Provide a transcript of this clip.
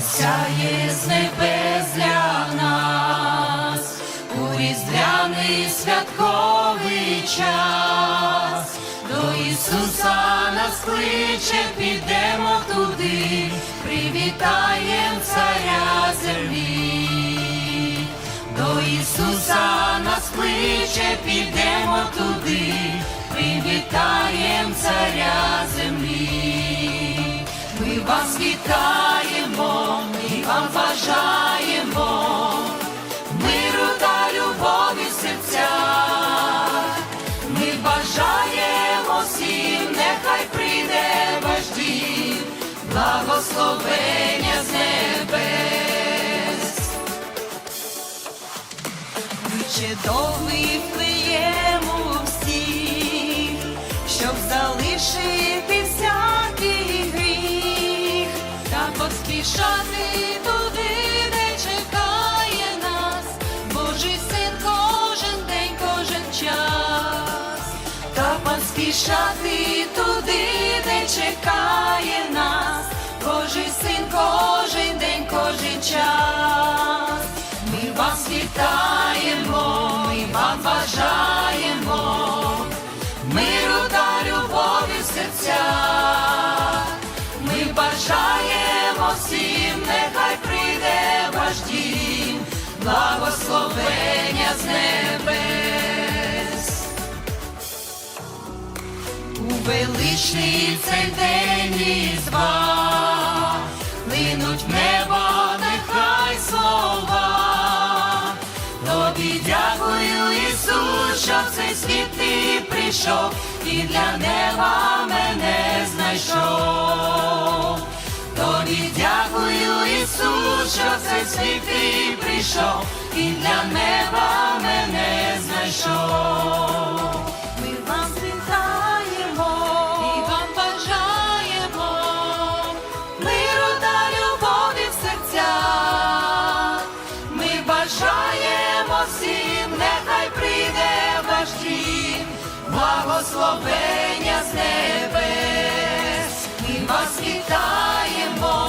сяє з небес для нас у різдвяний святковий час. До Ісуса нас кличе, підемо туди, привітаєм царя землі. До Ісуса нас кличе, підемо туди, привітаєм царя землі. Ми вас вітаємо, ми вам бажаємо, миру та любові в серцях. Ми бажаємо всім, нехай прийде ваш благословення з небес. Кличе до Вифлеєму всіх, щоб залишити поспішати туди, де чекає нас, Божий син кожен день, кожен час, та поспішати туди, де чекає нас, Божий син кожен день, кожен час. Ми вас вітаємо, ми вам бажаємо миру та любові в серцях. Ми бажаємо всім, нехай прийде ваш дім, благословення з небес. У величний цей день різдва линуть в небо нехай слова. Тобі дякую, Ісус, що в цей світ ти прийшов і для неба мене знайшов. Тобі дякую, Ісус, що в світ ти прийшов і для неба мене знайшов. Ми вам вітаємо і вам бажаємо миру та любові в. Ми бажаємо всім, нехай прийде ваш благословення з небес. Вас вітаємо,